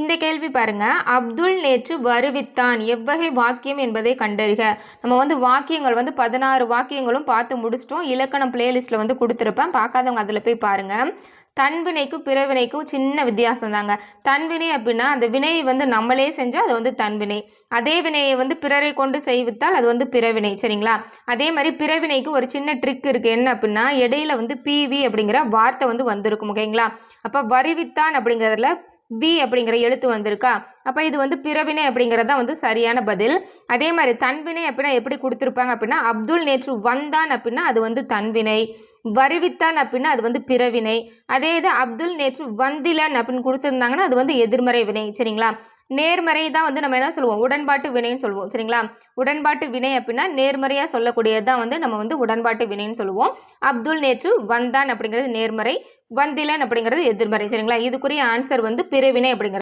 இந்த கேள்வி பாருங்க. அப்துல் நேற்று வருவித்தான். எவ்வகை வாக்கியம் என்பதை கண்டறிக. நம்ம வந்து வாக்கியங்கள் வந்து பதினாறு வாக்கியங்களும் பார்த்து முடிச்சிட்டோம். இலக்கணம் பிளேலிஸ்ட்டில் வந்து கொடுத்துருப்பேன். பார்க்காதவங்க அதில் போய் பாருங்கள் தன்வினைக்கும் பிறவினைக்கும் சின்ன வித்தியாசம் தாங்க தன்வினை அப்படின்னா அந்த வினையை வந்து நம்மளே செஞ்சால் அது வந்து தன்வினை. அதே வினையை வந்து பிறரை கொண்டு செய்வித்தால் அது வந்து பிறவினை. சரிங்களா? அதே மாதிரி பிறவினைக்கு ஒரு சின்ன ட்ரிக் இருக்குது என்ன அப்படின்னா இடையில வந்து பிவி அப்படிங்கிற வார்த்தை வந்து வந்திருக்கும். ஓகேங்களா? அப்போ வருவித்தான் அப்படிங்கிறதுல வி அப்படிங்கிற எழுத்து வந்திருக்கா? அப்போ இது வந்து பிறவினை அப்படிங்கிறது தான் வந்து சரியான பதில். அதே மாதிரி தன்வினை அப்படின்னா எப்படி கொடுத்துருப்பாங்க அப்படின்னா அப்துல் நேற்று வந்தான் அப்படின்னா அது வந்து தன்வினை. வருவித்தான் அப்படின்னா அது வந்து பிறவினை. அதே இது அப்துல் நேற்று வந்திலன் அப்படின்னு கொடுத்துருந்தாங்கன்னா அது வந்து எதிர்மறை வினை சரிங்களா? நேர்மறை தான் வந்து நம்ம என்ன சொல்லுவோம்? உடன்பாட்டு வினைன்னு சொல்லுவோம். சரிங்களா? உடன்பாட்டு வினை அப்படின்னா நேர்மறையாக சொல்லக்கூடியது தான் வந்து நம்ம வந்து உடன்பாட்டு வினைன்னு சொல்லுவோம். அப்துல் நேற்று வந்தான் அப்படிங்கிறது நேர்மறை வந்திலன் அப்படிங்கிறது எதிர்மறை. சரிங்களா? இதுக்குரிய ஆன்சர் வந்து பிறவினை அப்படிங்கிறது